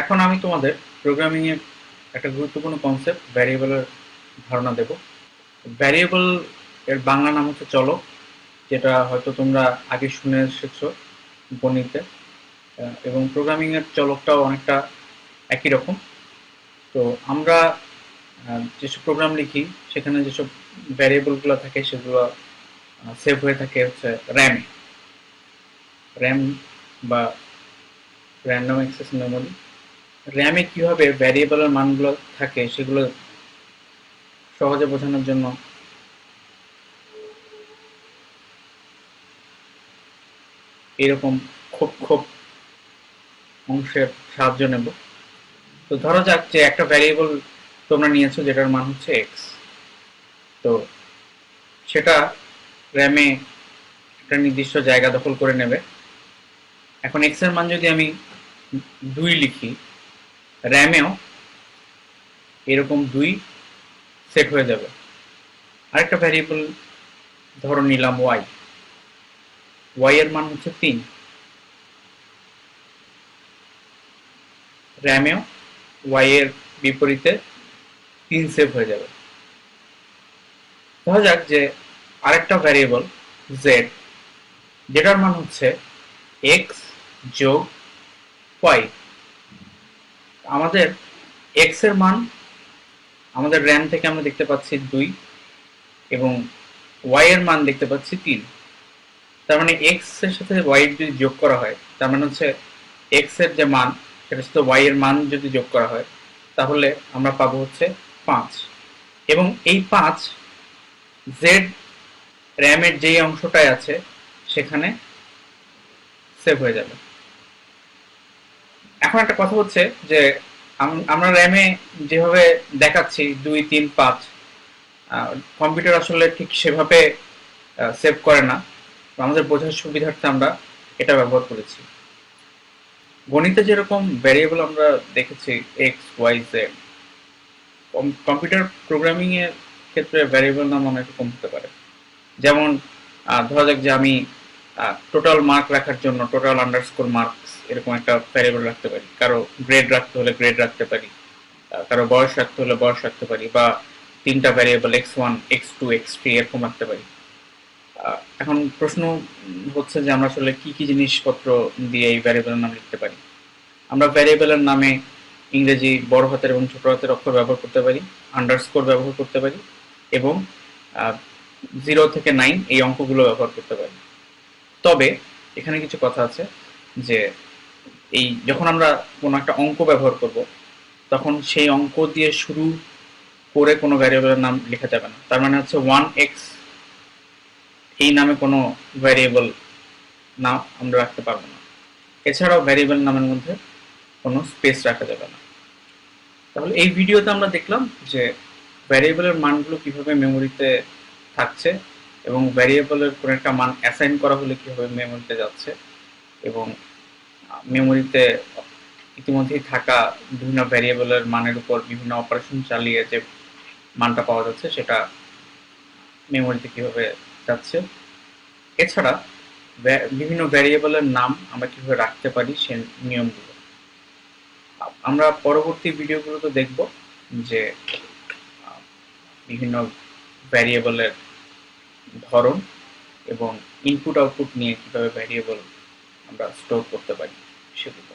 এখন আমি তোমাদের প্রোগ্রামিং এর একটা গুরুত্বপূর্ণ কনসেপ্ট ভ্যারিয়েবলের ধারণা দেব। ভ্যারিয়েবল এর বাংলা নাম হচ্ছে চলক যেটা হয়তো তোমরা আগে শুনে এসেছ গণিতে। এবং প্রোগ্রামিং এর চলকটাও অনেকটা একই রকম। তো আমরা যেসব প্রোগ্রাম লিখি, সেখানে যেসব ভ্যারিয়েবলগুলো থাকে, সেগুলো সেভ হয়ে থাকে হচ্ছে র্যামে র্যাম বা র্যান্ডম অ্যাক্সেস মেমোরি র্যামে কীভাবে ভ্যারিয়েবলের মানগুলো থাকে সেগুলো সহজে বোঝানোর জন্য এরকম খুব খুব অংশের সাহায্য নেব। তো ধরো যাক যে একটা ভ্যারিয়েবল তোমরা নিয়েছো যেটার মান হচ্ছে এক্স তো সেটা র্যামে একটা নির্দিষ্ট জায়গা দখল করে নেবে। এখন এক্সের মান যদি আমি দুই লিখি র্যামেও এরকম দুই সেট হয়ে যাবে। আরেকটা ভ্যারিয়েবল ধরো নিলাম ওয়াই ওয়াই এর মান হচ্ছে তিন। র্যামেও ওয়াই এর বিপরীতে তিন সেভ হয়ে যাবে। ধরা যাক যে আরেকটা ভ্যারিয়েবল জেড যেটার মান হচ্ছে এক্স যোগ ওয়াই আমাদের এক্সের মান, আমাদের র্যাম থেকে আমরা দেখতে পাচ্ছি দুই এবং ওয়াই এর মান দেখতে পাচ্ছি তিন। তার মানে এক্সের সাথে ওয়াই যদি যোগ করা হয়, তার মানে হচ্ছে এক্সের যে মান সেটার সাথে ওয়াই এর মান যদি যোগ করা হয়, তাহলে আমরা পাবো হচ্ছে পাঁচ। এবং এই পাঁচ জেড র্যামের যেই অংশটায় আছে, সেখানে সেভ হয়ে যাবে। এখন একটা কথা হচ্ছে যে, আম- আমরা র্যামে যেভাবে দেখাচ্ছি, দুই, তিন, পাঁচ কম্পিউটার আসলে ঠিক সেভাবে সেভ করে না। আমাদের বোঝার সুবিধার্থে আমরা এটা ব্যবহার করেছি। গণিতে যেরকম ভ্যারিয়েবল আমরা দেখেছি X Y Z computer programming এর ক্ষেত্রে ভ্যারিয়েবল নাম অনেক রকম হতে পারে। যেমন ধরা যাক যে আমি টোটাল মার্ক রাখার জন্য টোটাল আন্ডারস্কোর মার্কস এরকম একটা ভ্যারিয়েবল রাখতে পারি। কারও গ্রেড রাখতে হলে গ্রেড রাখতে পারি কারও বয়স রাখতে হলে বয়স রাখতে পারি, বা তিনটা variable X one X two X three এরকম রাখতে পারি। এখন প্রশ্ন হচ্ছে যে আমরা আসলে কি কি জিনিসপত্র দিয়ে এই ভ্যারিয়েবলের নাম লিখতে পারি? আমরা ভ্যারিয়েবলের নামে ইংরেজি বড় হাতের এবং ছোট হাতের অক্ষর ব্যবহার করতে পারি আন্ডারস্কোর ব্যবহার করতে পারি, এবং জিরো থেকে নাইন এই অঙ্কগুলো ব্যবহার করতে পারি। তবে এখানে কিছু কথা আছে যে এই যখন আমরা কোনো একটা অঙ্ক ব্যবহার করব, তখন সেই অঙ্ক দিয়ে শুরু করে কোনো ভ্যারিয়েবলের নাম লেখা যাবে না। তার মানে হচ্ছে ওয়ান এক্স এই নামে কোনো ভ্যারিয়েবল নাম আমরা রাখতে পারব না। এছাড়াও ভ্যারিয়েবল নামের মধ্যে কোনো স্পেস রাখা যাবে না। তাহলে এই ভিডিওতে আমরা দেখলাম যে ভ্যারিয়েবলের মানগুলো কীভাবে মেমোরিতে থাকছে এবং ভ্যারিয়েবলের কোনো একটা মান অ্যাসাইন করা হলে কীভাবে মেমোরিতে যাচ্ছে? এবং মেমোরিতে ইতিমধ্যেই থাকা বিভিন্ন ভ্যারিয়েবলের মানের উপর বিভিন্ন অপারেশন চালিয়ে যে মানটা পাওয়া যাচ্ছে, সেটা মেমোরিতে কীভাবে যাচ্ছে? এছাড়া বিভিন্ন ভ্যারিয়েবলের নাম আমরা কীভাবে রাখতে পারি সে নিয়মগুলো। আমরা পরবর্তী ভিডিওগুলোতে দেখব যে বিভিন্ন ভ্যারিয়েবলের ধরন এবং ইনপুট আউটপুট নিয়ে কীভাবে ভ্যারিয়েবল আমরা স্টোর করতে পারি সেগুলো